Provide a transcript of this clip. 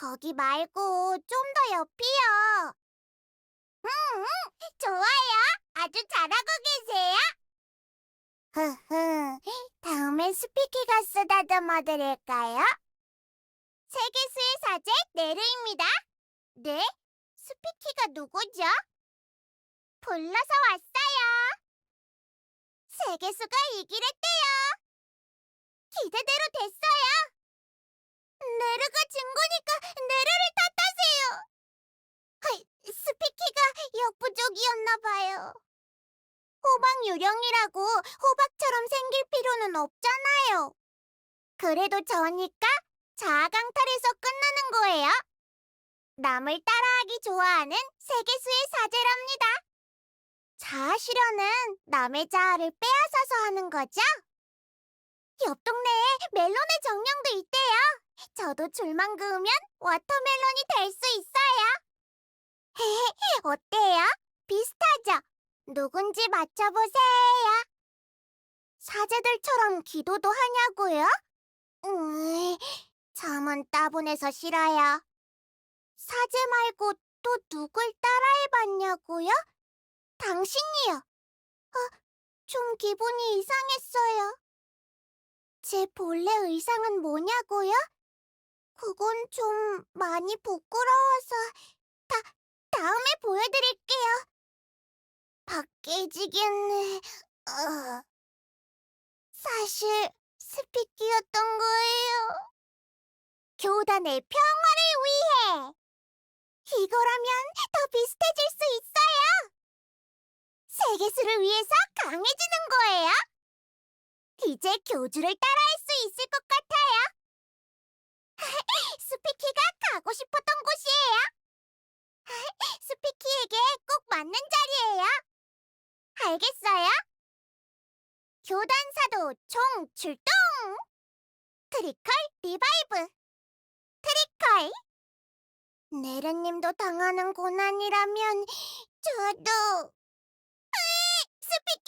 거기 말고 좀 더 옆이요. 응, 응, 좋아요. 아주 잘하고 계세요. 흐흐, 다음엔 스피키가 쓰다듬어 드릴까요? 세계수의 사제 네르입니다. 네? 스피키가 누구죠? 불러서 왔어요. 세계수가 이기랬대요. 기대대로 됐어요. 네르가 진 거니까 네르를 탓하세요. 하이, 스피키가 역부족이었나 봐요. 호박 유령이라고 호박처럼 생길 필요는 없잖아요. 그래도 저니까 자아강탈에서 끝나는 거예요. 남을 따라하기 좋아하는 세계수의 사제랍니다. 자아 실현은 남의 자아를 빼앗아서 하는 거죠? 옆 동네에 멜론의 정령도 있대요. 저도 줄만 그으면 워터멜론이 될 수 있어요. 어때요? 비슷하죠? 누군지 맞춰보세요. 사제들처럼 기도도 하냐고요? 음, 잠은 따분해서 싫어요. 사제 말고 또 누굴 따라해봤냐고요? 당신이요. 아, 좀 기분이 이상했어요. 제 본래 의상은 뭐냐고요? 그건 좀 많이 부끄러워서 다 다음에 보여드릴게요. 밖에지겠네. 어. 사실 스피키였던 거예요. 교단의 평화를 위해. 이거라면 더 비슷해질 수 있어요. 세계수를 위해서 강해지는 거예요. 이제 교주를 따라할 수 있을 것 같아요. 알겠어요? 교단사도 총 출동! 트리컬 리바이브! 트리컬! 네르님도 당하는 고난이라면 저도... 으이, 스피